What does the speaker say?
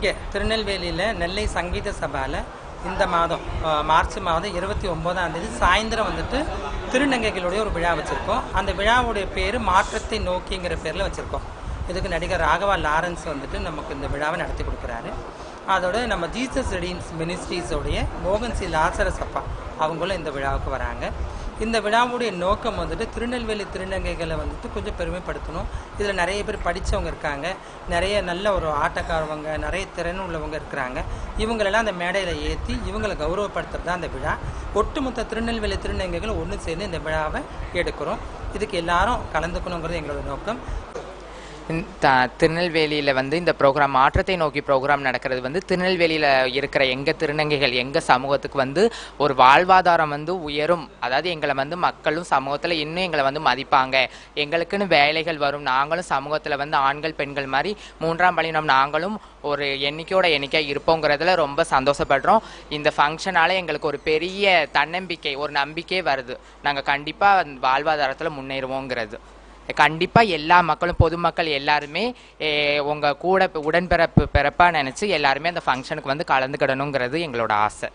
இங்கே திருநெல்வேலியில் நெல்லை சங்கீத சபாவில் இந்த மாதம் மார்ச் மாதம் இருபத்தி ஒம்போதாம் தேதி சாயந்தரம் வந்துட்டு திருநங்கைகளுடைய ஒரு விழா வச்சுருக்கோம். அந்த விழாவுடைய பேர் மாற்றத்தை நோக்கிங்கிற பேரில் வச்சுருக்கோம். இதுக்கு நடிகர் ராகவா லாரன்ஸ் வந்துட்டு நமக்கு இந்த விழாவை நடத்தி கொடுக்குறாரு. அதோட நம்ம ஜீசஸ் ரெடின்ஸ் மினிஸ்ட்ரீஸோடைய மோகன் சி லாசரஸ் அப்பா அவங்களும் இந்த விழாவுக்கு வராங்க. இந்த விழாவுடைய நோக்கம் வந்துட்டு திருநெல்வேலி திருநங்கைகளை வந்துட்டு கொஞ்சம் பெருமைப்படுத்தணும். இதில் நிறைய பேர் படித்தவங்க இருக்காங்க. நிறைய நல்ல ஒரு ஆட்டக்காரவங்க நிறைய திறன் உள்ளவங்க இருக்கிறாங்க. இவங்களெல்லாம் அந்த மேடையில் ஏற்றி இவங்களை கௌரவப்படுத்துறது தான் அந்த விழா. ஒட்டுமொத்த திருநெல்வேலி திருநங்கைகள் ஒன்று சேர்ந்து இந்த விழாவை எடுக்கிறோம். இதுக்கு எல்லாரும் கலந்துக்கணுங்கிறது எங்களோட நோக்கம். திருநெல்வேலியில் வந்து இந்த ப்ரோக்ராம் மாற்றத்தை நோக்கி ப்ரோக்ராம் நடக்கிறது வந்து திருநெல்வேலியில் இருக்கிற எங்கள் திருநங்கைகள் எங்கள் சமூகத்துக்கு வந்து ஒரு வாழ்வாதாரம் வந்து உயரும். அதாவது எங்களை வந்து மக்களும் சமூகத்தில் இன்னும் எங்களை வந்து மதிப்பாங்க. எங்களுக்குன்னு வேலைகள் வரும். நாங்களும் சமூகத்தில் வந்து ஆண்கள் பெண்கள் மாதிரி மூன்றாம் பலினம் நாங்களும் ஒரு எண்ணிக்கையோட எண்ணிக்கை இருப்போங்கிறதுல ரொம்ப சந்தோஷப்படுறோம். இந்த ஃபங்க்ஷனால எங்களுக்கு ஒரு பெரிய தன்னம்பிக்கை ஒரு நம்பிக்கை வருது. நாங்கள் கண்டிப்பாக வாழ்வாதாரத்தில் முன்னேறுவோங்கிறது. கண்டிப்பாக எல்லா மக்களும் பொதுமக்கள் எல்லாருமே உங்கள் கூட உடன்பிறப்பு பிறப்பாக நினச்சி எல்லாருமே அந்த ஃபங்க்ஷனுக்கு வந்து கலந்துக்கிடணுங்கிறது எங்களோட ஆசை.